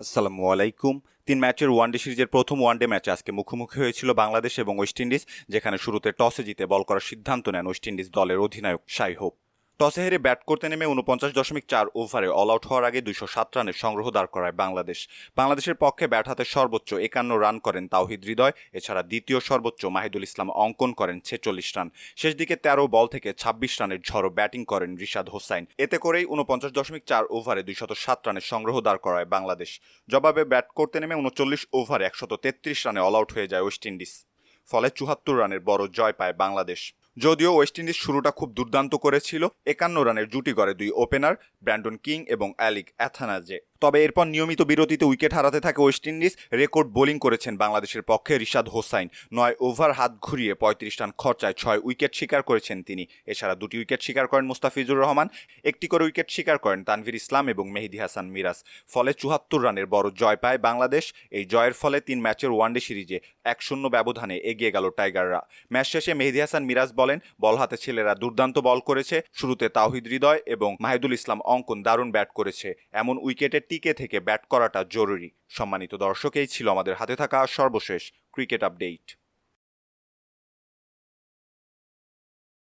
আসসালামু আলাইকুম। তিন ম্যাচের ওয়ানডে সিরিজের প্রথম ওয়ানডে ম্যাচ আজকে মুখোমুখি হয়েছিল বাংলাদেশ এবং ওয়েস্ট ইন্ডিজ, যেখানে শুরুতে টসে জিতে বল করার সিদ্ধান্ত নেন ওয়েস্ট ইন্ডিজ দলের অধিনায়ক শাই হোপ টসে হেরে ব্যাট করতে নেমে উনপঞ্চাশ দশমিক চার ওভারে অল আউট হওয়ার আগে দুইশো সাত রানের সংগ্রহ দাঁড় করায় বাংলাদেশ। বাংলাদেশের পক্ষে ব্যাট হাতে সর্বোচ্চ একান্ন রান করেন তাওহিদ হৃদয়, এছাড়া দ্বিতীয় সর্বোচ্চ মাহিদুল ইসলাম অঙ্কন করেন ছেচল্লিশ রান। শেষ দিকে তেরো বল থেকে ছাব্বিশ রানের ঝড়ো ব্যাটিং করেন রিশাদ হোসাইন। এতে করেই উনপঞ্চাশ দশমিক চার ওভারে দুইশত সাত রানের সংগ্রহ দাঁড় করায় বাংলাদেশ। জবাবে ব্যাট করতে নেমে উনচল্লিশ ওভারে একশত তেত্রিশ রানে অল আউট হয়ে যায় ওয়েস্ট ইন্ডিজ। ফলে চুহাত্তর রানের বড় জয় পায় বাংলাদেশ। যদিও ওয়েস্ট ইন্ডিজ শুরুটা খুব দুর্দান্ত করেছিল। একান্ন রানের জুটি গড়ে দুই ওপেনার ব্র্যান্ডন কিং এবং অ্যালিক অ্যাথানাজে। তবে এরপর নিয়মিত বিরতিতে উইকেট হারাতে থাকে ওয়েস্ট ইন্ডিজ। রেকর্ড বোলিং করেছেন বাংলাদেশের পক্ষে রিশাদ হোসাইন। নয় ওভার হাত ঘুরিয়ে পঁয়ত্রিশ রান খরচায় ছয় উইকেট শিকার করেছেন তিনি। এছাড়া দুটি উইকেট শিকার করেন মুস্তাফিজুর রহমান, একটি করে উইকেট শিকার করেন তানভীর ইসলাম এবং মেহেদি হাসান মিরাজ। ফলে চুহাত্তর রানের বড় জয় পায় বাংলাদেশ। এই জয়ের ফলে তিন ম্যাচের ওয়ানডে সিরিজে এক শূন্য ব্যবধানে এগিয়ে গেল টাইগাররা। ম্যাচ শেষে মেহেদি হাসান মিরাজ বলেন, বল হাতে ছেলেরা দুর্দান্ত বল করেছে। শুরুতে তাওহিদ হৃদয় এবং মাহিদুল ইসলাম অঙ্কন দারুণ ব্যাট করেছে। এমন উইকেটে টিকে থেকে ব্যাট করাটা জরুরি। সম্মানিত দর্শকেই ছিল আমাদের হাতে থাকা সর্বশেষ ক্রিকেট আপডেট।